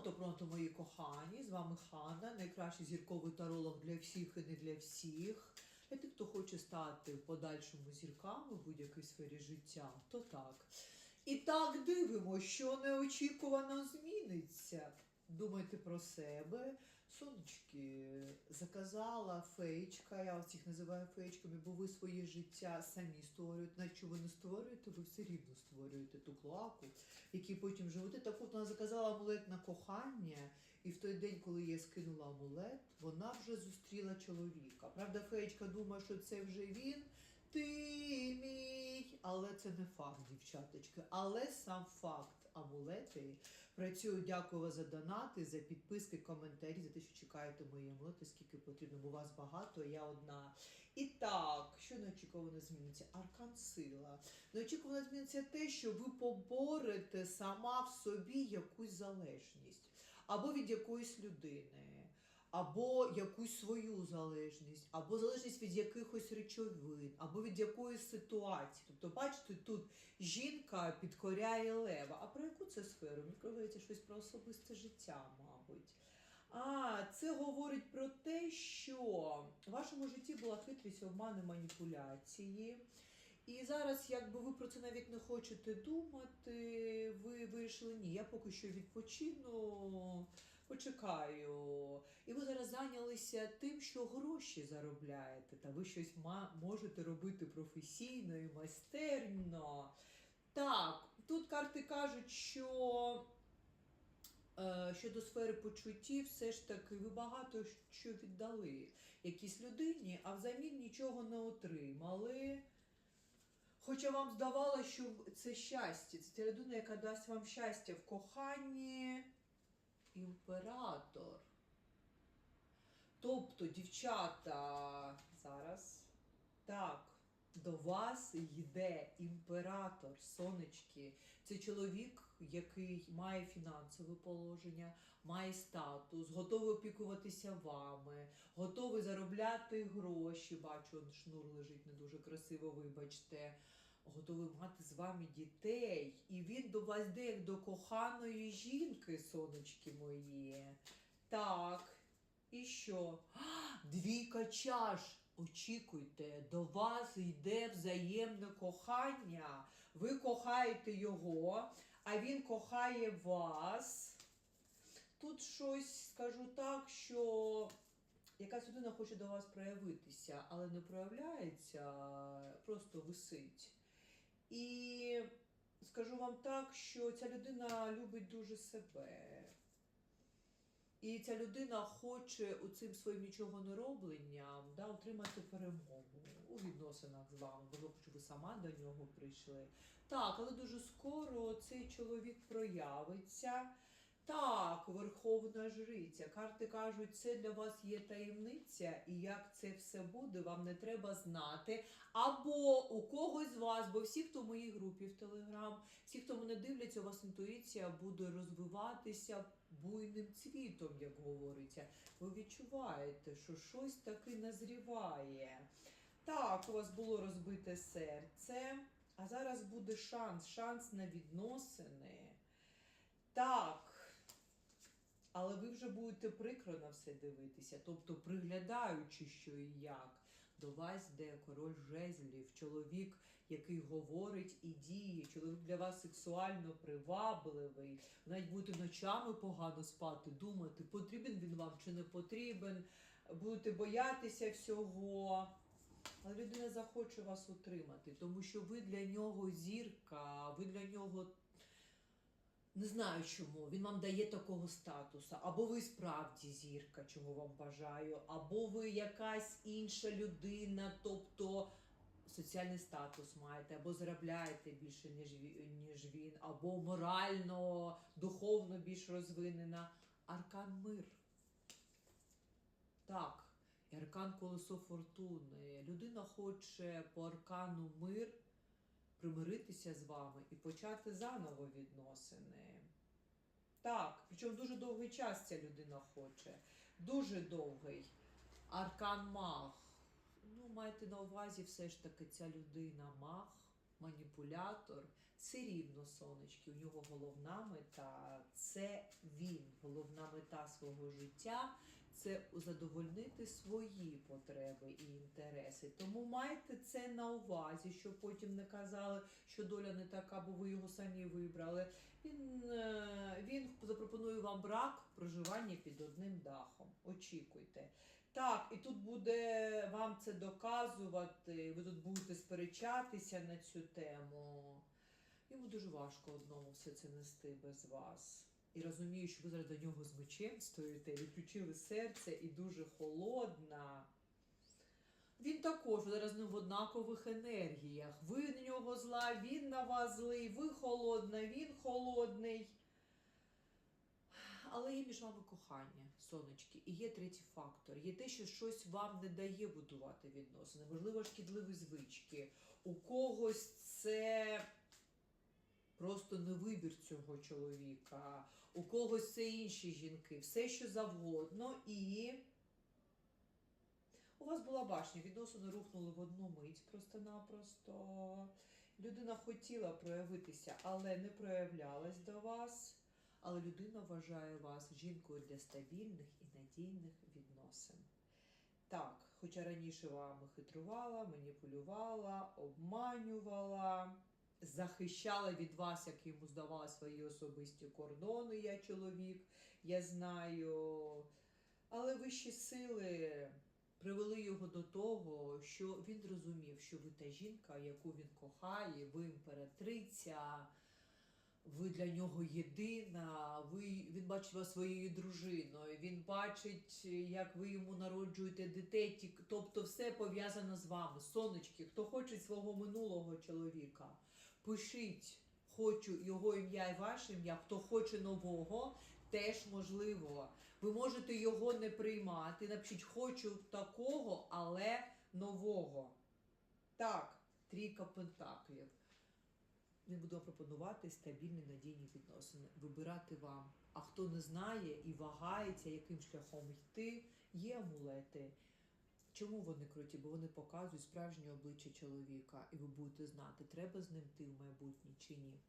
Пронто, мої кохані, з вами Ханна, найкращий зірковий таролог для всіх і не для всіх. Для тих, хто хоче стати в подальшому зірками в будь-якій сфері життя, то так. І так дивимося, що неочікувано зміниться. Думайте про себе. Сонечки, заказала феєчка, я їх називаю феєчками, бо ви своє життя самі створюєте. Що ви не створюєте, ви все рівно створюєте ту клаку, який потім живете. Так от вона заказала амулет на кохання, і в той день, коли я скинула амулет, вона вже зустріла чоловіка. Правда, феєчка думає, що це вже він. Ти мій, але це не факт, дівчаточки. Але сам факт амулети. Працюю, дякую вас за донати, за підписки, коментарі, за те, що чекаєте мої амулети, скільки потрібно, бо вас багато, я одна. І так, що неочікувано зміниться? Аркан сила. Неочікувано зміниться те, що ви поборете сама в собі якусь залежність або від якоїсь людини або якусь свою залежність, або залежність від якихось речовин, або від якоїсь ситуації. Тобто, бачите, тут жінка підкоряє лева. А про яку це сферу? Мені кажеться щось про особисте життя, мабуть. А, це говорить про те, що в вашому житті була хитрість, обмани, маніпуляції. І зараз, якби ви про це навіть не хочете думати, ви вирішили, ні, я поки що відпочину, почекаю. І ви зараз зайнялися тим, що гроші заробляєте, та ви щось можете робити професійно і майстерно. Так, тут карти кажуть, що е, щодо сфери почуттів, все ж таки ви багато що віддали якійсь людині, а взамін нічого не отримали. Хоча вам здавалося, що це щастя, це людина, яка дасть вам щастя в коханні. Імператор. Тобто, дівчата, зараз. Вас йде імператор, сонечки. Це чоловік, який має фінансове положення, має статус, готовий опікуватися вами, готовий заробляти гроші. Бачу, шнур лежить не дуже красиво, вибачте. Готовий мати з вами дітей. І він до вас йде як до коханої жінки, сонечки мої. Так. І що? Двійка чаш. Очікуйте, до вас йде взаємне кохання. Ви кохаєте його, а він кохає вас. Тут щось скажу так, що якась людина хоче до вас проявитися, але не проявляється, просто висить. І скажу вам так, що ця людина любить дуже себе. І ця людина хоче у цим своїм нічого не робленням да, отримати перемогу у відносинах з вами, бо що ви сама до нього прийшли. Так, але дуже скоро цей чоловік проявиться. Так, Верховна Жриця. Карти кажуть, це для вас є таємниця, і як це все буде, вам не треба знати. Або у когось з вас, бо всі, хто в моїй групі в Телеграм, всі, хто мене дивляться, у вас інтуїція буде розвиватися буйним цвітом, як говориться. Ви відчуваєте, що щось таки назріває. Так, у вас було розбите серце, а зараз буде шанс, шанс на відносини. Так. Але ви вже будете прикро на все дивитися, тобто приглядаючи, що і як. До вас йде король жезлів, чоловік, який говорить і діє, чоловік для вас сексуально привабливий. Навіть будете ночами погано спати, думати, потрібен він вам чи не потрібен, будете боятися всього. Але людина захоче вас утримати, тому що ви для нього зірка, ви для нього не знаю чому, він вам дає такого статусу. Або ви справді зірка, чого вам бажаю, або ви якась інша людина, тобто соціальний статус маєте, або заробляєте більше, ніж ніж він, або морально, духовно більш розвинена. Аркан мир. Так, і аркан колесо фортуни. Людина хоче по аркану мир примиритися з вами і почати заново відносини. Так, причому дуже довгий час ця людина хоче. Дуже довгий. Аркан маг. Ну, майте на увазі все ж таки ця людина маг, маніпулятор. все рівно сонечки. У нього головна мета це він. Головна мета свого життя це задовольнити свої потреби і інтереси. Тому майте це на увазі, щоб потім не казали, що доля не така, бо ви його самі вибрали. Він, е, він запропонує вам брак проживання під одним дахом. Очікуйте. Так, і тут буде вам це доказувати, ви тут будете сперечатися на цю тему. Йому дуже важко одному все це нести без вас. І розумію, що ви зараз до нього з мечем стоїте, відключили серце і дуже холодна. Він також зараз ним в однакових енергіях. Ви на нього зла, він на вас злий, ви холодна, він холодний. Але є між вами кохання, сонечки, і є третій фактор. Є те, що щось вам не дає будувати відносини, можливо, шкідливі звички. У когось це просто не вибір цього чоловіка, у когось це інші жінки, все що завгодно, і у вас була башня, відносини рухнули в одну мить просто-напросто. Людина хотіла проявитися, але не проявлялась до вас. Але людина вважає вас жінкою для стабільних і надійних відносин. Так, хоча раніше вами хитрувала, маніпулювала, обманювала, захищала від вас, як йому здавала свої особисті кордони, я чоловік, я знаю. Але вищі сили привели його до того, що він зрозумів, що ви та жінка, яку він кохає, ви імператриця. Ви для нього єдина, ви, він бачить вас своєю дружиною, він бачить, як ви йому народжуєте дітей, тобто все пов'язано з вами. Сонечки, хто хоче свого минулого чоловіка, пишіть, хочу його ім'я і ваше ім'я, хто хоче нового, теж можливо. Ви можете його не приймати. Напишіть, хочу такого, але нового. Так, трійка пентаклів. Він буде пропонувати стабільні надійні відносини, вибирати вам. А хто не знає і вагається, яким шляхом йти, є амулети. Чому вони круті? Бо вони показують справжнє обличчя чоловіка, і ви будете знати, треба з ним йти в майбутнє чи ні.